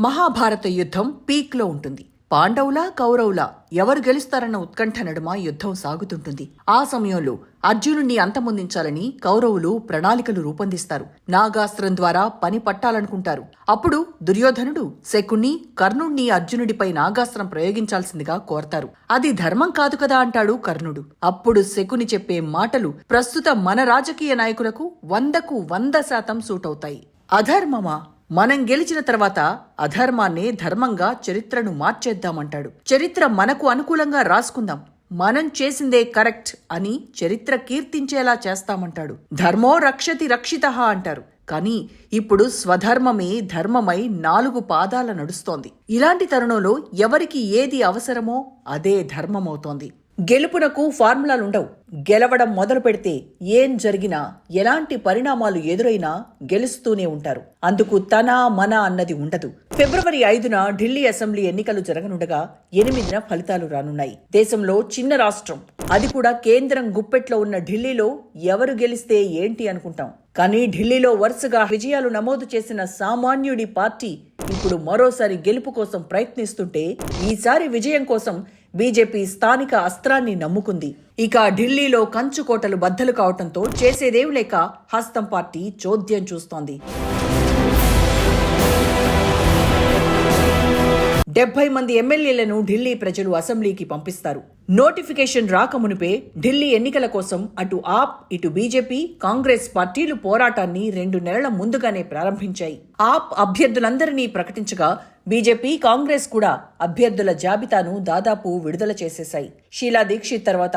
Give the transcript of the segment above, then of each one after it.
మహాభారత యుద్ధం పీక్లో ఉంటుంది. పాండవులా కౌరవులా ఎవరు గెలుస్తారన్న ఉత్కంఠ నడుమ యుద్ధం సాగుతుంటుంది. ఆ సమయంలో అర్జునుణ్ణి అంతమొందించాలని కౌరవులు ప్రణాళికలు రూపొందిస్తారు. నాగాస్త్రం ద్వారా పని పట్టాలనుకుంటారు. అప్పుడు దుర్యోధనుడు శకుణ్ణి కర్ణుణ్ణి అర్జునుడిపై నాగాస్త్రం ప్రయోగించాల్సిందిగా కోరతారు. అది ధర్మం కాదు కదా అంటాడు కర్ణుడు. అప్పుడు శకుని చెప్పే మాటలు ప్రస్తుత మన రాజకీయ నాయకులకు వందకు వంద శాతం సూట్ అవుతాయి అధర్మమా? మనం గెలిచిన తర్వాత అధర్మాన్ని ధర్మంగా చరిత్రను మార్చేద్దామంటాడు. చరిత్ర మనకు అనుకూలంగా రాసుకుందాం. మనం చేసిందే కరెక్ట్ అని చరిత్ర కీర్తించేలా చేస్తామంటాడు. ధర్మో రక్షతి రక్షిత అంటారు. కానీ ఇప్పుడు స్వధర్మమే ధర్మమై నాలుగు పాదాల నడుస్తోంది. ఇలాంటి తరుణంలో ఎవరికి ఏది అవసరమో అదే ధర్మమవుతోంది. గెలుపునకు ఫార్ములాలుండవు. గెలవడం మొదలు పెడితే ఏం జరిగినా ఎలాంటి పరిణామాలు ఎదురైనా గెలుస్తూనే ఉంటారు. అందుకు తన మన అన్నది ఉండదు. ఫిబ్రవరి ఐదున ఢిల్లీ అసెంబ్లీ ఎన్నికలు జరగనుండగా ఎనిమిదిన ఫలితాలు రానున్నాయి. దేశంలో చిన్న రాష్ట్రం. అది కూడా కేంద్రం గుప్పెట్లో ఉన్న ఢిల్లీలో ఎవరు గెలిస్తే ఏంటి అనుకుంటాం. కానీ ఢిల్లీలో వరుసగా విజయాలు నమోదు చేసిన సామాన్యుడి పార్టీ ఇప్పుడు మరోసారి గెలుపు కోసం ప్రయత్నిస్తుంటే ఈసారి విజయం కోసం బీజేపీ స్థానిక అస్త్రాన్ని నమ్ముకుంది. ఇక ఢిల్లీలో కంచుకోటలు బద్దలు కావటంతో చేసేదేం లేక హస్తం పార్టీ చోద్యం చూస్తోంది. డెబ్బై మంది ఎమ్మెల్యేలను ఢిల్లీ ప్రజలు అసెంబ్లీకి పంపిస్తారు. నోటిఫికేషన్ రాకమునిపే ఢిల్లీ ఎన్నికల కోసం అటు ఆప్ ఇటు బీజేపీ కాంగ్రెస్ పార్టీలు పోరాటాన్ని రెండు నెలల ముందుగానే ప్రారంభించాయి. ఆప్ అభ్యర్థులందరినీ ప్రకటించగా బీజేపీ కాంగ్రెస్ కూడా అభ్యర్థుల జాబితాను దాదాపు విడుదల చేసేశాయి. షీలా దీక్షిత్ తర్వాత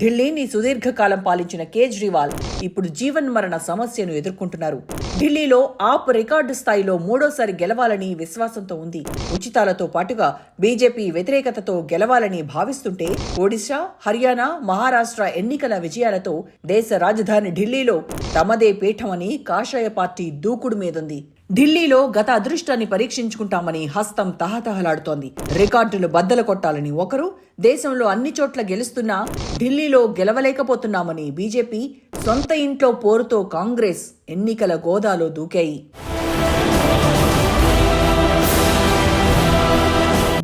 ఢిల్లీని సుదీర్ఘకాలం పాలించిన కేజ్రీవాల్ ఇప్పుడు జీవన్ మరణ సమస్యను ఎదుర్కొంటున్నారు. ఢిల్లీలో ఆప్ రికార్డు స్థాయిలో మూడోసారి గెలవాలని విశ్వాసంతో ఉంది. ఉచితాలతో పాటుగా బీజేపీ వ్యతిరేకతతో గెలవాలని భావిస్తుంటే ఒడిశా హర్యానా మహారాష్ట్ర ఎన్నికల విజయాలతో దేశ రాజధాని ఢిల్లీలో తమదే పీఠమని కాషాయ పార్టీ దూకుడు మీదుంది. ఢిల్లీలో గత అదృష్టాన్ని పరీక్షించుకుంటామని హస్తం తహతహలాడుతోంది. రికార్డులు బద్దలు కొట్టాలని ఒకరు దేశంలో అన్ని చోట్ల గెలుస్తున్నా ఢిల్లీలో గెలవలేకపోతున్నామని బీజేపీ సొంత ఇంట్లో పోరుతో కాంగ్రెస్ ఎన్నికల గోదాలో దూకాయి.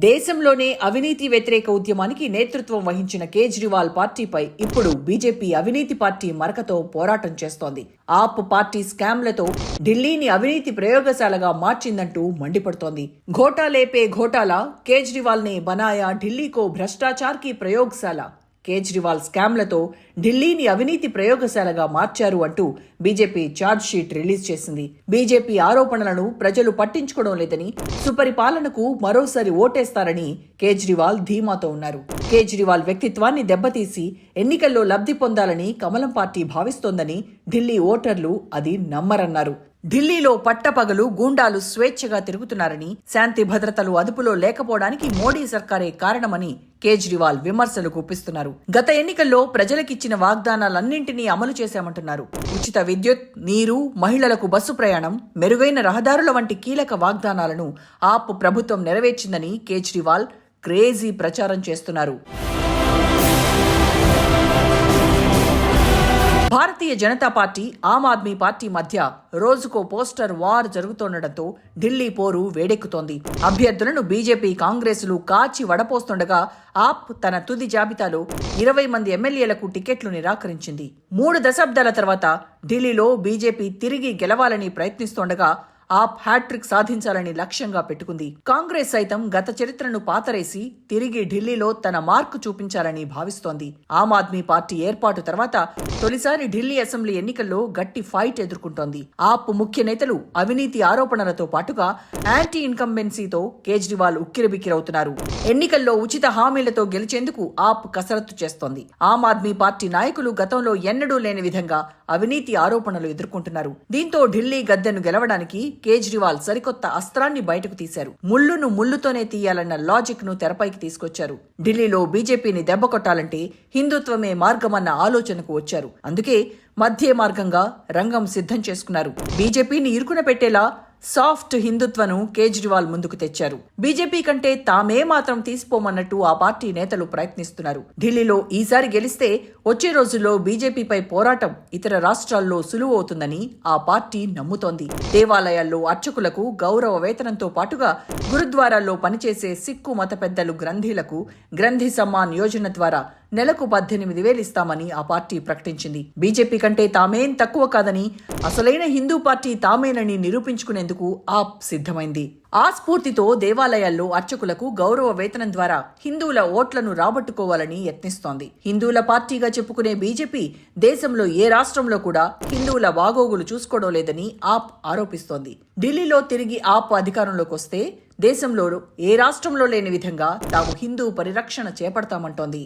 దేశంలోనే అవినీతి వ్యతిరేక ఉద్యమానికి నేతృత్వం వహించిన కేజ్రీవాల్ పార్టీపై ఇప్పుడు బీజేపీ అవినీతి పార్టీ మరకతో పోరాటం చేస్తోంది. ఆప్ పార్టీ స్కామ్లతో ఢిల్లీని అవినీతి ప్రయోగశాలగా మార్చిందంటూ మండిపడుతోంది. ఘోటాలేపే ఘోటాల కేజ్రీవాల్ నే బనాయా ఢిల్లీకో భ్రష్టాచార్కి ప్రయోగశాల. కేజ్రీవాల్ స్కామ్లతో ఢిల్లీని అవినీతి ప్రయోగశాలగా మార్చారు అంటూ బీజేపీ ఛార్జ్ షీట్ రిలీజ్ చేసింది. బీజేపీ ఆరోపణలను ప్రజలు పట్టించుకోవడం లేదని సుపరిపాలనకు మరోసారి ఓటేస్తారని కేజ్రీవాల్ ధీమాతో ఉన్నారు. కేజ్రీవాల్ వ్యక్తిత్వాన్ని దెబ్బతీసి ఎన్నికల్లో లబ్ధి పొందాలని కమలం పార్టీ భావిస్తోందని ఢిల్లీ ఓటర్లు అది నమ్మరన్నారు. ఢిల్లీలో పట్టపగలు గూండాలు స్వేచ్ఛగా తిరుగుతున్నారని శాంతి భద్రతలు అదుపులో లేకపోవడానికి మోడీ సర్కారే కారణమని కేజ్రీవాల్ విమర్శలు గుప్పిస్తున్నారు. గత ఎన్నికల్లో ప్రజలకిచ్చిన వాగ్దానాలన్నింటినీ అమలు చేశామంటున్నారు. ఉచిత విద్యుత్ నీరు మహిళలకు బస్సు ప్రయాణం మెరుగైన రహదారుల వంటి కీలక వాగ్దానాలను ఆప్ ప్రభుత్వం నెరవేర్చిందని కేజ్రీవాల్ క్రేజీ ప్రచారం చేస్తున్నారు. భారతీయ జనతా పార్టీ ఆమ్ ఆద్మీ పార్టీ మధ్య రోజుకో పోస్టర్ వార్ జరుగుతుండటంతో ఢిల్లీ పోరు వేడెక్కుతోంది. అభ్యర్థులను బీజేపీ కాంగ్రెస్లు కాచి వడపోస్తుండగా ఆప్ తన తుది జాబితాలో ఇరవై మంది ఎమ్మెల్యేలకు టికెట్లు నిరాకరించింది. మూడు దశాబ్దాల తర్వాత ఢిల్లీలో బీజేపీ తిరిగి గెలవాలని ప్రయత్నిస్తోండగా ఆప్ హ్యాట్రిక్ సాధించాలని లక్ష్యంగా పెట్టుకుంది. కాంగ్రెస్ సైతం గత చరిత్రను పాతరేసి తిరిగి ఢిల్లీలో తన మార్కు చూపించాలని భావిస్తోంది. ఆమ్ ఆద్మీ పార్టీ ఏర్పాటు తర్వాత తొలిసారి ఢిల్లీ అసెంబ్లీ ఎన్నికల్లో గట్టి ఫైట్ ఎదుర్కొంటోంది. ఆప్ ముఖ్య నేతలు అవినీతి ఆరోపణలతో పాటుగా యాంటీ ఇన్కంబెన్సీతో కేజ్రీవాల్ ఉక్కిరిబిక్కిరవుతున్నారు. ఎన్నికల్లో ఉచిత హామీలతో గెలిచేందుకు ఆప్ కసరత్తు చేస్తోంది. ఆమ్ ఆద్మీ పార్టీ నాయకులు గతంలో ఎన్నడూ లేని విధంగా అవినీతి ఆరోపణలు ఎదుర్కొంటున్నారు. దీంతో ఢిల్లీ గద్దెను గెలవడానికి కేజ్రీవాల్ సరికొత్త అస్త్రాన్ని బయటకు తీశారు. ముళ్ళును ముళ్ళుతోనే తీయాలన్న లాజిక్ను తెరపైకి తీసుకొచ్చారు. ఢిల్లీలో బీజేపీని దెబ్బ కొట్టాలంటే హిందుత్వమే మార్గమన్న ఆలోచనకు వచ్చారు. అందుకే మధ్య మార్గంగా రంగం సిద్ధం చేసుకున్నారు. బీజేపీని ఇరుకున పెట్టేలా సాఫ్ట్ హిందుత్వను కేజ్రీవాల్ ముందుకు తెచ్చారు. బీజేపీ కంటే తామే మాత్రం తీసిపోమన్నట్టు ఆ పార్టీ నేతలు ప్రయత్నిస్తున్నారు. ఢిల్లీలో ఈసారి గెలిస్తే వచ్చే రోజుల్లో బీజేపీపై పోరాటం ఇతర రాష్ట్రాల్లో సులువు అవుతుందని ఆ పార్టీ నమ్ముతోంది. దేవాలయాల్లో అర్చకులకు గౌరవ వేతనంతో పాటుగా గురుద్వారాల్లో పనిచేసే సిక్కు మత పెద్దలు గ్రంథీలకు గ్రంథి సమ్మాన్ యోజన ద్వారా నెలకు పద్దెనిమిది వేలు ఇస్తామని ఆ పార్టీ ప్రకటించింది. బీజేపీ కంటే తామేం తక్కువ కాదని అసలైన హిందూ పార్టీ తామేనని నిరూపించుకునేందుకు ఆప్ సిద్ధమైంది. ఆ స్ఫూర్తితో దేవాలయాల్లో అర్చకులకు గౌరవ వేతనం ద్వారా హిందువుల ఓట్లను రాబట్టుకోవాలని యత్నిస్తోంది. హిందువుల పార్టీగా చెప్పుకునే బీజేపీ దేశంలో ఏ రాష్ట్రంలో కూడా హిందువుల బాగోగులు చూసుకోవడం లేదని ఆప్ ఆరోపిస్తోంది. ఢిల్లీలో తిరిగి ఆప్ అధికారంలోకి వస్తే దేశంలో ఏ రాష్ట్రంలో లేని విధంగా తాము హిందూ పరిరక్షణ చేపడతామంటోంది.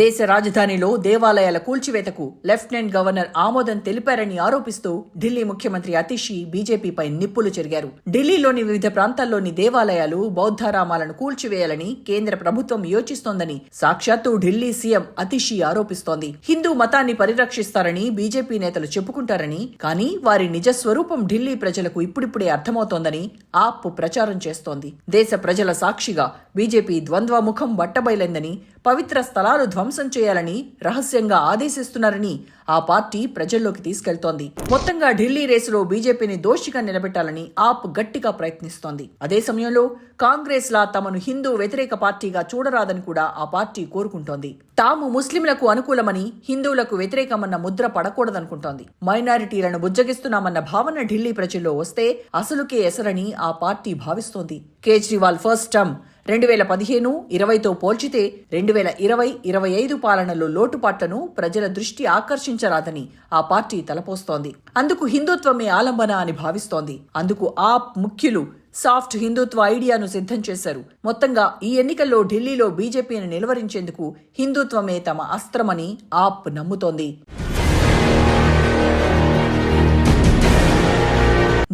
దేశ రాజధానిలో దేవాలయాల కూల్చివేతకు లెఫ్టినెంట్ గవర్నర్ ఆమోదం తెలిపారని ఆరోపిస్తూ ఢిల్లీ ముఖ్యమంత్రి అతిషి బీజేపీపై నిప్పులు చెరిగారు. ఢిల్లీలోని వివిధ ప్రాంతాల్లోని దేవాలయాలు బౌద్ధారామాలను కూల్చివేయాలని కేంద్ర ప్రభుత్వం యోచిస్తోందని సాక్షాత్తు ఢిల్లీ సీఎం అతిషి ఆరోపిస్తోంది. హిందూ మతాన్ని పరిరక్షిస్తారని బీజేపీ నేతలు చెప్పుకుంటారని కానీ వారి నిజ స్వరూపం ఢిల్లీ ప్రజలకు ఇప్పుడిప్పుడే అర్థమవుతోందని ఆప్ ప్రచారం చేస్తోంది. దేశ ప్రజల సాక్షిగా బీజేపీ ద్వంద్వముఖం బట్టబయలైందని పవిత్ర స్థలాలు ధ్వంసం చేయాలని రహస్యంగా ఆదేశిస్తున్నారని ఆ పార్టీ ప్రజల్లోకి తీసుకెళ్తోంది. మొత్తంగా ఢిల్లీ రేసులో బీజేపీని దోషిగా నిలబెట్టాలని ఆప్ గట్టిగా ప్రయత్నిస్తోంది. అదే సమయంలో కాంగ్రెస్ లా తమను హిందూ వ్యతిరేక పార్టీగా చూడరాదని కూడా ఆ పార్టీ కోరుకుంటోంది. తాము ముస్లింలకు అనుకూలమని హిందువులకు వ్యతిరేకమన్న ముద్ర పడకూడదనుకుంటోంది. మైనారిటీలను బుజ్జగిస్తున్నామన్న భావన ఢిల్లీ ప్రజల్లో వస్తే అసలుకే ఎసరని ఆ పార్టీ భావిస్తోంది. కేజ్రీవాల్ ఫస్ట్ టర్మ్ రెండు వేల పదిహేను ఇరవైతో పోల్చితే రెండు వేల ఇరవై ఇరవై ఐదు పాలనలో లోటుపాట్లను ప్రజల దృష్టి ఆకర్షించరాదని ఆ పార్టీ తలపోస్తోంది. అందుకు హిందుత్వమే ఆలంబన అని భావిస్తోంది. అందుకు ఆ ముఖ్యులు సాఫ్ట్ హిందుత్వ ఐడియాను సిద్ధం చేశారు. మొత్తంగా ఈ ఎన్నికల్లో ఢిల్లీలో బీజేపీని నిలువరించేందుకు హిందుత్వమే తమ అస్త్రమని ఆప్ నమ్ముతోంది.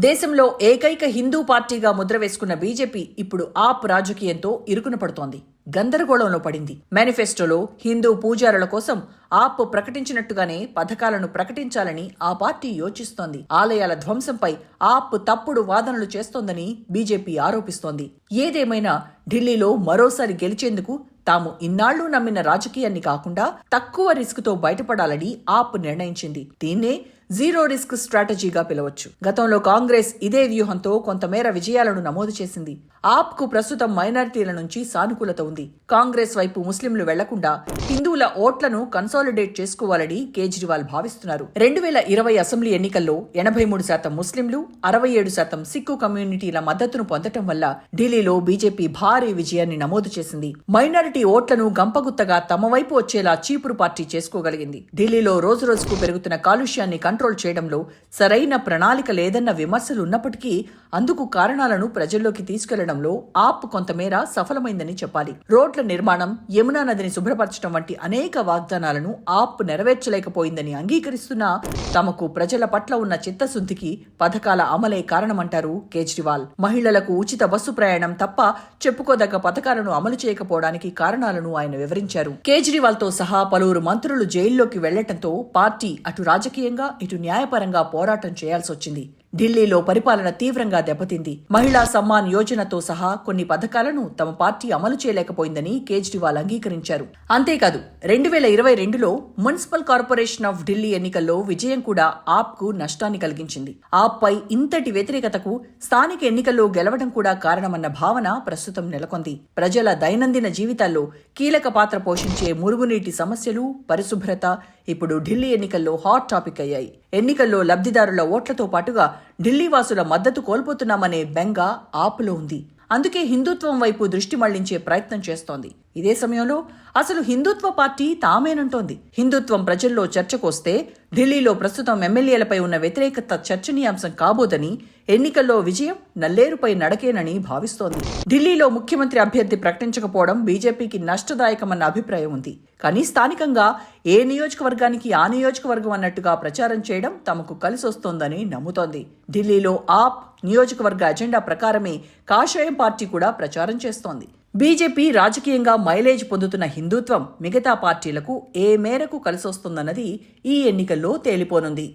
దేశంలో ఏకైక హిందూ పార్టీగా ముద్ర వేసుకున్న బీజేపీ ఇప్పుడు ఆప్ రాజకీయంతో ఇరుకున పడుతోంది. గందరగోళంలో పడింది. మేనిఫెస్టోలో హిందూ పూజారుల కోసం ఆప్ ప్రకటించినట్టుగానే పథకాలను ప్రకటించాలని ఆ పార్టీ యోచిస్తోంది. ఆలయాల ధ్వంసంపై ఆప్ తప్పుడు వాదనలు చేస్తోందని బీజేపీ ఆరోపిస్తోంది. ఏదేమైనా ఢిల్లీలో మరోసారి గెలిచేందుకు తాము ఇన్నాళ్ళు నమ్మిన రాజకీయాన్ని కాకుండా తక్కువ రిస్క్తో బయటపడాలని ఆప్ నిర్ణయించింది. దీన్నే జీరో రిస్క్ స్ట్రాటజీగా పిలవచ్చు. గతంలో కాంగ్రెస్ ఇదే వ్యూహంతో కొంతమేర విజయాలను నమోదు చేసింది. ఆప్కు ప్రస్తుతం మైనారిటీల నుంచి సానుకూలత ఉంది. కాంగ్రెస్ వైపు ముస్లింలు వెళ్ళకుండా హిందువుల ఓట్లను కన్సాలిడేట్ చేసుకోవాలని కేజ్రీవాల్ భావిస్తున్నారు. రెండు వేల ఇరవై అసెంబ్లీ ఎన్నికల్లో ఎనభై మూడు శాతం ముస్లింలు అరవై ఏడు శాతం సిక్కు కమ్యూనిటీల మద్దతును పొందటం వల్ల ఢిల్లీలో బీజేపీ భారీ విజయాన్ని నమోదు చేసింది. మైనారిటీ ఓట్లను గంపగుత్తగా తమ వైపు వచ్చేలా చీపురు పార్టీ చేసుకోగలిగింది. ఢిల్లీలో రోజు రోజుకు పెరుగుతున్న కాలుష్యాన్ని కంట్రోల్ చేయడంలో సరైన ప్రణాళిక లేదన్న విమర్శలు ఉన్నప్పటికీ అందుకు కారణాలను ప్రజల్లోకి తీసుకెళ్ళడంలో ఆప్ కొంతమేర సఫలమైందని చెప్పాలి. రోడ్ల నిర్మాణం యమునా నదిని శుభ్రపరచడం వంటి అనేక వాగ్దానాలను ఆప్ నెరవేర్చలేకపోయిందని అంగీకరిస్తున్నా తమకు ప్రజల పట్ల ఉన్న చిత్తశుద్ధికి పథకాల అమలే కారణమంటారు కేజ్రీవాల్. మహిళలకు ఉచిత బస్సు ప్రయాణం తప్ప చెప్పుకోదగ్గ పథకాలను అమలు చేయకపోవడానికి కారణాలను ఆయన వివరించారు. కేజ్రీవాల్తో సహా పలువురు మంత్రులు జైల్లోకి వెళ్ళటంతో పార్టీ అటు రాజకీయంగా ఇటు న్యాయపరంగా పోరాటం చేయాల్సి వచ్చింది ఢిల్లీలో పరిపాలన తీవ్రంగా దెబ్బతింది. మహిళా సమ్మాన్ యోజనతో సహా కొన్ని పథకాలను తమ పార్టీ అమలు చేయలేకపోయిందని కేజ్రీవాల్ అంగీకరించారు. అంతేకాదు రెండు వేల ఇరవై రెండులో మున్సిపల్ కార్పొరేషన్ ఆఫ్ ఢిల్లీ ఎన్నికల్లో విజయం కూడా ఆప్కు నష్టాన్ని కలిగించింది. ఆప్ పై ఇంతటి వ్యతిరేకతకు స్థానిక ఎన్నికల్లో గెలవడం కూడా కారణమన్న భావన ప్రస్తుతం నెలకొంది. ప్రజల దైనందిన జీవితాల్లో కీలక పాత్ర పోషించే మురుగునీటి సమస్యలు పరిశుభ్రత ఇప్పుడు ఢిల్లీ ఎన్నికల్లో హాట్ టాపిక్ అయ్యాయి. ఎన్నికల్లో లబ్ధిదారుల ఓట్లతో పాటుగా ఢిల్లీ వాసుల మద్దతు కోల్పోతున్నామనే బెంగ ఆపులో ఉంది. అందుకే హిందుత్వం వైపు దృష్టి మళ్ళించే ప్రయత్నం చేస్తోంది. ఇదే సమయంలో అసలు హిందుత్వ పార్టీ తామేనంటోంది. హిందుత్వం ప్రజల్లో చర్చకొస్తే ఢిల్లీలో ప్రస్తుతం ఎమ్మెల్యేలపై ఉన్న వ్యతిరేకత చర్చనీయాంశం కాబోదని ఎన్నికల్లో విజయం నల్లేరుపై నడకేనని భావిస్తోంది. ఢిల్లీలో ముఖ్యమంత్రి అభ్యర్థి ప్రకటించకపోవడం బీజేపీకి నష్టదాయకమన్న అభిప్రాయం ఉంది. కానీ స్థానికంగా ఏ నియోజకవర్గానికి ఆ నియోజకవర్గం అన్నట్టుగా ప్రచారం చేయడం తమకు కలిసొస్తోందని నమ్ముతోంది. ఢిల్లీలో ఆప్ నియోజకవర్గ అజెండా ప్రకారమే కాషాయం పార్టీ కూడా ప్రచారం చేస్తోంది. బీజేపీ రాజకీయంగా మైలేజ్ పొందుతున్న హిందుత్వం మిగతా పార్టీలకు ఏ మేరకు కలిసొస్తుందన్నది ఈ ఎన్నికల్లో తేలిపోనుంది.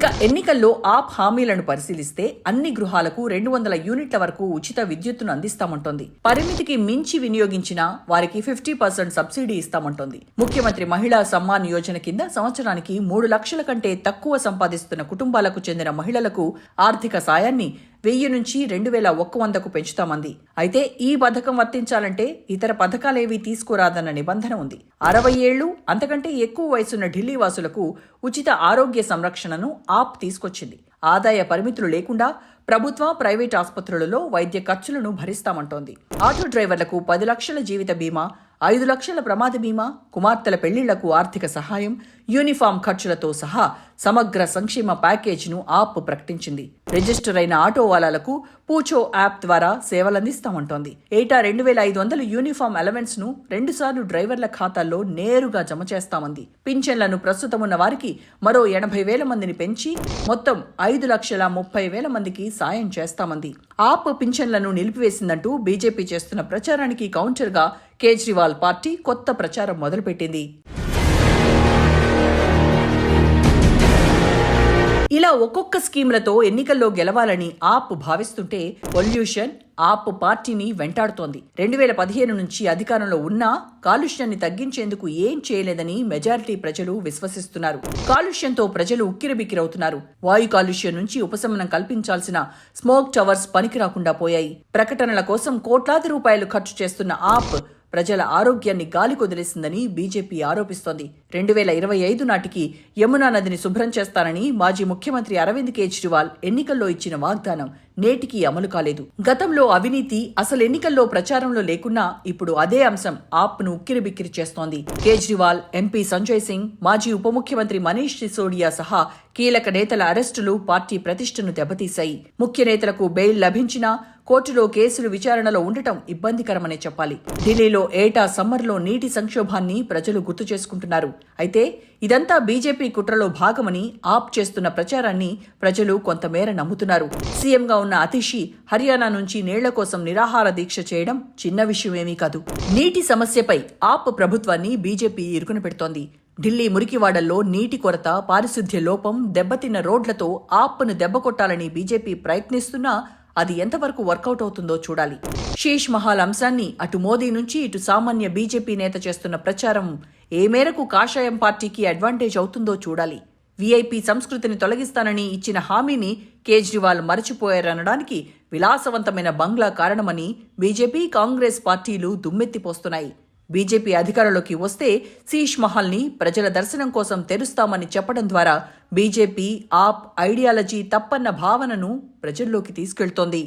ఇక ఎన్నికల్లో ఆప్ హామీలను పరిశీలిస్తే అన్ని గృహాలకు రెండు వందల యూనిట్ల వరకు ఉచిత విద్యుత్తును అందిస్తామంటోంది. పరిమితికి మించి వినియోగించిన వారికి ఫిఫ్టీ పర్సెంట్ సబ్సిడీ ఇస్తామంటోంది. ముఖ్యమంత్రి మహిళా సమ్మాన్ యోజన కింద సంవత్సరానికి మూడు లక్షల కంటే తక్కువ సంపాదిస్తున్న కుటుంబాలకు చెందిన మహిళలకు ఆర్థిక సాయాన్ని వెయ్యి నుంచి రెండు వేల ఒక్క వందకు పెంచుతామంది. అయితే ఈ పథకం వర్తించాలంటే ఇతర పథకాలేవీ తీసుకురాదన్న నిబంధన ఉంది. అరవై ఏళ్ళు అంతకంటే ఎక్కువ వయసున్న ఢిల్లీ వాసులకు ఉచిత ఆరోగ్య సంరక్షణను ఆప్ తీసుకొచ్చింది. ఆదాయ పరిమితులు లేకుండా ప్రభుత్వ ప్రైవేట్ ఆసుపత్రులలో వైద్య ఖర్చులను భరిస్తామంటోంది. ఆటో డ్రైవర్లకు పది లక్షల జీవిత బీమా ఐదు లక్షల ప్రమాద బీమా కుమార్తెల పెళ్ళిళ్ళకు ఆర్థిక సహాయం యూనిఫామ్ ఖర్చులతో సహా సమగ్ర సంక్షేమ ప్యాకేజీను ఆప్ ప్రకటించింది. రిజిస్టర్ అయిన ఆటో వాలాలకు పూచో యాప్ ద్వారా సేవలందిస్తామంటోంది. ఏటా రెండు వేల ఐదు వందల యూనిఫామ్ అలవెన్స్ను రెండుసార్లు డ్రైవర్ల ఖాతాల్లో నేరుగా జమ చేస్తామంది. పింఛన్లను ప్రస్తుతం ఉన్న వారికి మరో ఎనభై వేల మందిని పెంచి మొత్తం ఐదు లక్షల ముప్పై వేల మందికి సాయం చేస్తామంది. ఆప్ పింఛన్లను నిలిపివేసిందంటూ బీజేపీ చేస్తున్న ప్రచారానికి కౌంటర్గా కేజ్రీవాల్ పార్టీ కొత్త ప్రచారం మొదలుపెట్టింది. ఇలా ఒక్కొక్క స్కీమ్లతో ఎన్నికల్లో గెలవాలని ఆప్ భావిస్తుంటే పొల్యూషన్ ఆప్ పార్టీని వెంటాడుతోంది. రెండు వేల పదిహేను నుంచి అధికారంలో ఉన్నా కాలుష్యాన్ని తగ్గించేందుకు ఏం చేయలేదని మెజారిటీ ప్రజలు విశ్వసిస్తున్నారు. కాలుష్యంతో ప్రజలు ఉక్కిరిబిక్కిరవుతున్నారు. వాయు కాలుష్యం నుంచి ఉపశమనం కల్పించాల్సిన స్మోక్ టవర్స్ పనికిరాకుండా పోయాయి. ప్రకటనల కోసం కోట్లాది రూపాయలు ఖర్చు చేస్తున్న ఆప్ ప్రజల ఆరోగ్యాన్ని గాలి కొదిలేసిందని బీజేపీ ఆరోపిస్తోంది. రెండు వేల ఇరవై ఐదు నాటికి యమునా నదిని శుభ్రం చేస్తానని మాజీ ముఖ్యమంత్రి అరవింద్ కేజ్రీవాల్ ఎన్నికల్లో ఇచ్చిన వాగ్దానం నేటికి అమలు కాలేదు. గతంలో అవినీతి అసలు ఎన్నికల్లో ప్రచారంలో లేకున్నా ఇప్పుడు అదే అంశం ఆప్ను ఉక్కిరిబిక్కిరి చేస్తోంది. కేజ్రీవాల్ ఎంపీ సంజయ్ సింగ్ మాజీ ఉప ముఖ్యమంత్రి మనీష్ సిసోడియా సహా కీలక నేతల అరెస్టులు పార్టీ ప్రతిష్టను దెబ్బతీశాయి. ముఖ్య నేతలకు బెయిల్ లభించినా కోర్టులో కేసులు విచారణలో ఉండటం ఇబ్బందికరమనే చెప్పాలి. ఢిల్లీలో ఏటా సమ్మర్లో నీటి సంక్షోభాన్ని ప్రజలు గుర్తు చేసుకుంటున్నారు. అయితే ఇదంతా బీజేపీ కుట్రలో భాగమని ఆప్ చేస్తున్న ప్రచారాన్ని ప్రజలు కొంతమేర నమ్ముతున్నారు. సీఎంగా ఉన్న అతిషి హర్యానా నుంచి నీళ్ళ కోసం నిరాహార దీక్ష చేయడం చిన్న విషయమేమీ కాదు. నీటి సమస్యపై ఆప్ ప్రభుత్వాన్ని బీజేపీ ఇరుకున పెడుతోంది. ఢిల్లీ మురికివాడల్లో నీటి కొరత పారిశుద్ధ్య లోపం దెబ్బతిన్న రోడ్లతో ఆప్ను దెబ్బకొట్టాలని బీజేపీ ప్రయత్నిస్తున్నా అది ఎంతవరకు వర్కౌట్ అవుతుందో చూడాలి. శేష్ మహాల్ అంశాన్ని అటు మోదీ నుంచి ఇటు సామాన్య బీజేపీ నేత చేస్తున్న ప్రచారం ఏ మేరకు కాషాయం పార్టీకి అడ్వాంటేజ్ అవుతుందో చూడాలి. వీఐపీ సంస్కృతిని తొలగిస్తానని ఇచ్చిన హామీని కేజ్రీవాల్ మరచిపోయారనడానికి విలాసవంతమైన బంగ్లా కారణమని బీజేపీ కాంగ్రెస్ పార్టీలు దుమ్మెత్తిపోస్తున్నాయి. బీజేపీ అధికారంలోకి వస్తే శీష్ మహల్ని ప్రజల దర్శనం కోసం తెరుస్తామని చెప్పడం ద్వారా బీజేపీ ఆప్ ఐడియాలజీ తప్పన్న భావనను ప్రజల్లోకి తీసుకెళ్తోంది.